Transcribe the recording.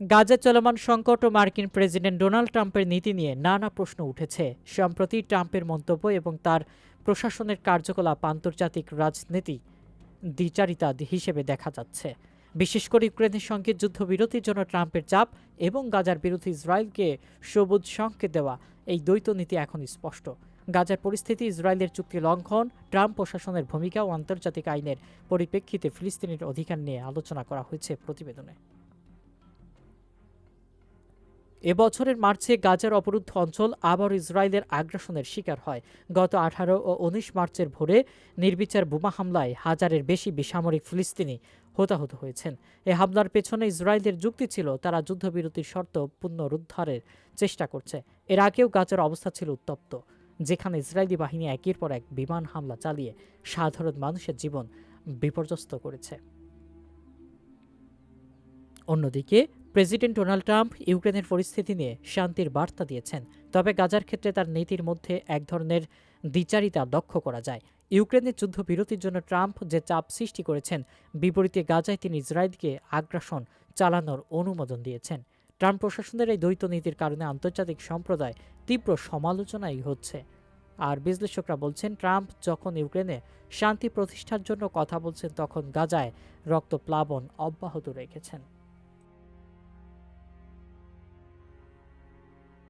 গাজা চলমান সংকট ও মার্কিন প্রেসিডেন্ট ডোনাল্ড ট্রাম্পের নীতি নিয়ে নানা প্রশ্ন উঠেছে। সম্প্রতি ট্রাম্পের মন্তব্য এবং তার প্রশাসনের কার্যকলাপ আন্তর্জাতিক রাজনীতি দ্বিচারিতা হিসেবে দেখা যাচ্ছে। বিশেষ করে ইউক্রেনের সঙ্গে যুদ্ধবিরতির জন্য ট্রাম্পের চাপ এবং গাজার বিরুদ্ধে ইসরায়েলকে সবুজ সংকেত দেওয়া, এই দ্বৈত নীতি এখন স্পষ্ট। গাজার পরিস্থিতি, ইসরায়েলের চুক্তি লঙ্ঘন, ট্রাম্প প্রশাসনের ভূমিকা ও আন্তর্জাতিক আইনের পরিপ্রেক্ষিতে ফিলিস্তিনের অধিকার নিয়ে আলোচনা করা হয়েছে প্রতিবেদনে। এবছরের মার্চে গাজার অবরুদ্ধ অঞ্চল আবার ইসরায়েলের আগ্রাসনের শিকার হয়। গত আঠারো ও উনিশ মার্চের ভোরে নির্বিচার বোমা হামলায় হাজারের বেশি বেসামরিক ফিলিস্তিনি হতাহত হয়েছেন। এ হামলার পেছনে ইসরায়েলের যুক্তি ছিল, তারা যুদ্ধবিরতির শর্ত পুনরুদ্ধারের চেষ্টা করছে। এর আগেও গাজার অবস্থা ছিল উত্তপ্ত, যেখানে ইসরায়েলি বাহিনী একের পর এক বিমান হামলা চালিয়ে সাধারণ মানুষের জীবন বিপর্যস্ত করেছে। অন্যদিকে প্রেসিডেন্ট ডোনাল্ড ট্রাম্প ইউক্রেনের পরিস্থিতি নিয়ে শান্তির বার্তা দিয়েছেন। তবে গাজার ক্ষেত্রে তার নীতির মধ্যে এক ধরনের দ্বিচারিতা লক্ষ্য করা যায়। ইউক্রেনের যুদ্ধবিরতির জন্য ট্রাম্প যে চাপ সৃষ্টি করেছেন, বিপরীতে গাজায় তিনি ইসরায়েলকে আগ্রাসন চালানোর অনুমোদন দিয়েছেন। ট্রাম্প প্রশাসনের এই দ্বৈত নীতির কারণে আন্তর্জাতিক সম্প্রদায় তীব্র সমালোচনাই হচ্ছে। আর বিশ্লেষকরা বলছেন, ট্রাম্প যখন ইউক্রেনে শান্তি প্রতিষ্ঠার জন্য কথা বলছেন, তখন গাজায় রক্তপ্লাবন অব্যাহত রেখেছেন।